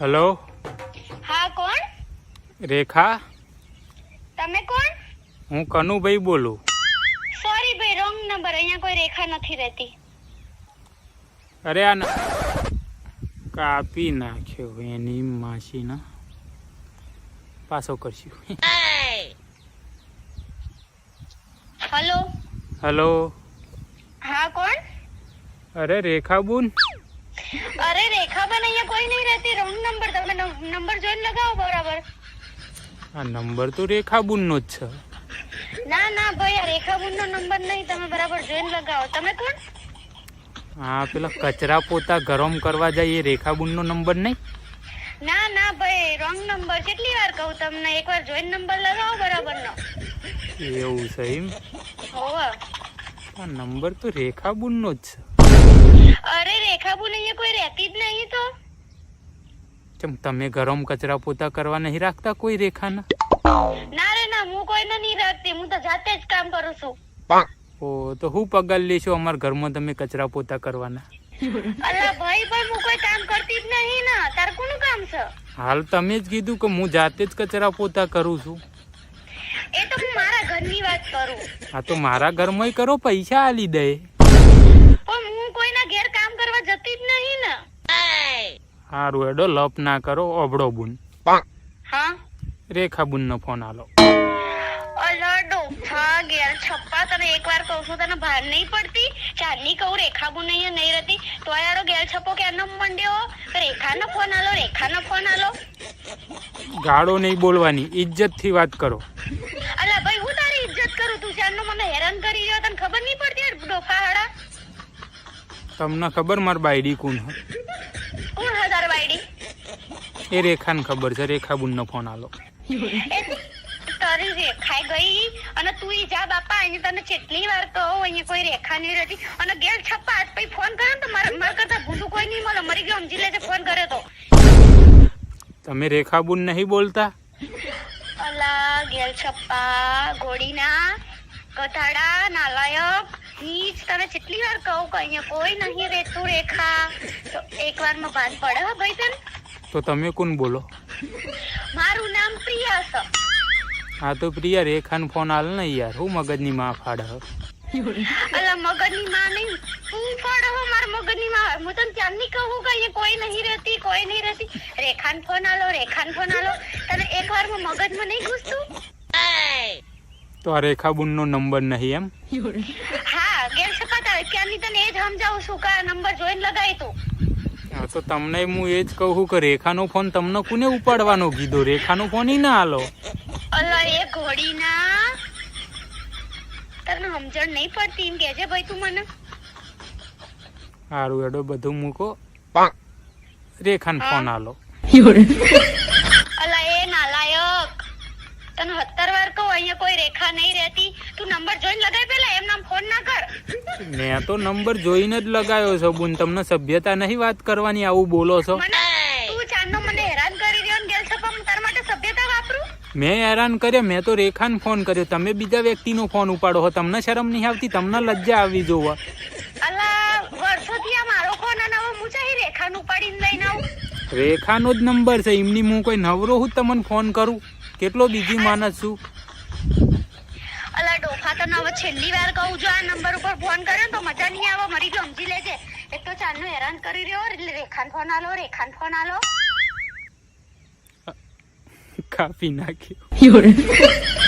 Hello? હા કોણ? રેખા? તમે કોણ? હું કનુભાઈ બોલું. સોરી ભાઈ રોંગ નંબર અહીંયા કોઈ રેખા નથી રહેતી. અરે આ કાપી નાખ્યો એની માસીના. પાછો કરશું. Hello hello? હા કોણ? અરે રેખા બુન અરે રેખાબેન અહીંયા કોઈ નહીં રહેતી. રોંગ નંબર તમે નંબર જોઈને લગાવો બરાબર. આ નંબર તો રેખા બુનનો જ છે. ના ના ભાઈ આ રેખાબુનનો નંબર નહીં. તમે બરાબર જોઈને લગાવો. તમે કોણ? હા પેલા કચરા પોતા ગરમ કરવા જાય એ રેખા બુનનો નંબર નહીં? ના ના ભાઈ રોંગ નંબર કેટલી વાર કહું તમને? એકવાર જોઈન નંબર લગાવો બરાબરનો. એવું સહીમ હોવા. આ નંબર તો રેખા નો જ છે. અરે રેખાબુ અહીંયા કોઈ રહેતી જ નહીં તો? કેમ તમે ગરમ કચરા પોતા કરવા નહીં રાખતા કોઈ રેખાના? ના રે ના હું કોઈને નહીં રાખતી. હું તો જાતે જ કામ કરું છું. ઓ તો હું પગાર લેશો અમારા ઘરમાં તમે કચરા પોતા કરવાના? અલા ભાઈ પણ હું કોઈ કામ કરતી જ નહીં ને. તાર કોનું કામ છે? હાલ તમે જ કીધું કે હું જાતે જ કચરા પોતા કરું છું. એ તો હું મારા ઘરની વાત કરું. આ તો મારા ઘરમાંય કરો પૈસા આલી દે. પણ હું કોઈના ઘેર કામ કરવા જતી જ નહીં ને હારું એડો લપ ના કરો ઓબળો બુન. હા? રેખા બુનનો ફોન આલો. છપ્પા તને એકવાર કહું છું તને ભાર નહીં પડતી. ચાંદની કહું રેખાબુન અહીંયા નહીં રહેતી. તો યારો ઘેર છપ્પો ક્યારનો મંડ્યો? રેખાનો ફોન આલો રેખાનો ફોન આલો. ગાળો નહીં બોલવાની ઇજ્જતથી વાત કરો. અલા ભાઈ હું તારી ઇજ્જત કરું? તું ચાંદનો મને હેરાન કરી રહ્યો તને ખબર નહીં પડતી? ડોફા હાડા તમને ખબર માર બાયડી કોણ હે? વાયડી એ રેખાને ખબર છે રેખા બુનનો ફોન આલો. તારી રેખાઈ ગઈ અને તું ઈ જા બાપા અહીં તને કેટલી વાર તો અહીંયા કોઈ રેખા નહીં રહેતી. અને ગેર છપ્પા આજ પછી ફોન કર્યો તો મારા મારા કરતા ભૂંડું કોઈ નહીં મળે. મરી ગયો સમજી લેજે ફોન કર્યો તો. તમે રેખા બુન નહીં બોલતા? અલા ગેર છપ્પા ગોડીના કથાડા નાલાયક. નીચ તને કેટલી વાર કહું કે અહીંયા કોઈ નહીં રહેતું રેખા. તો એક વારમાં ભાન પડે હો ભાઈ તને તો તમે કોણ બોલો? મારું નામ પ્રિયા છે. હા તો પ્રિયા રેખાન ફોન આલ ને યાર. હું મગજની માં ફાડ હે. અલા મગજની માં નહીં. તું ફાડે હો મારા મગજની માં. હું તને ત્યારની કહું કે અહીંયા કોઈ નહીં રહેતી કોઈ નહીં રહેતી? રેખાન ફોન આલો રેખાન ફોન આલો. તને એક વાર મગજમાં નહીં ઘૂસતું? તો આ રેખા બુનનો નંબર નહીં એમ? ત્યારની તને એ જ સમજાવું છું કે નંબર જોઈને લગાવી તું. હા તો તમને હું એ જ કહું કે રેખાનો ફોન તમને કોને ઉપાડવાનો કીધો? રેખાનો ફોન ઈ ના આલો. અલા એ ઘોડીના. તને સમજણ નહીં પડતી એમ કેજે ભાઈ તું મને. હારું એડો બધું મૂકો. રેખાને ફોન આલો અલા એ નાલાયક તને સત્તર વાર કહું અહીંયા કોઈ રેખા નહીં રહેતી. તું નંબર જોઈને લગાય પેલા એમ નામ ફોન ના કર. મેં તો નંબર જોઈને જ લગાવ્યો છો બુન. તમને સભ્યતા નહીં વાત કરવાની આવું બોલો છો. તું ચાંદનો મને હેરાન કરી રહ્યો ને ગેલ છપા તાર માટે સભ્યતા વાપરું? મેં હેરાન કર્યા મેં તો રેખાને ફોન કર્યો. તમે બીજા વ્યક્તિનો ફોન ઉપાડો હો તમને શરમ નહીં આવતી? તમને લજ્જા આવી જોવા. રેખાનું જ નંબર છે. એમની હું કોઈ નવરો હું તમને ફોન કરું? કેટલો બીજી માણસ છું? અલા ડોફા તને હવે છેલ્લી વાર કહું જો આ નંબર ઉપર ફોન કર્યો તો મજા નહીં આવે મરી ગયો સમજી લેજે. એક તો ચાંદનું હેરાન કરી રહ્યો એટલે રેખાન ફોન આલો રેખાન ફોન આલો. કાપી નાખ્યો.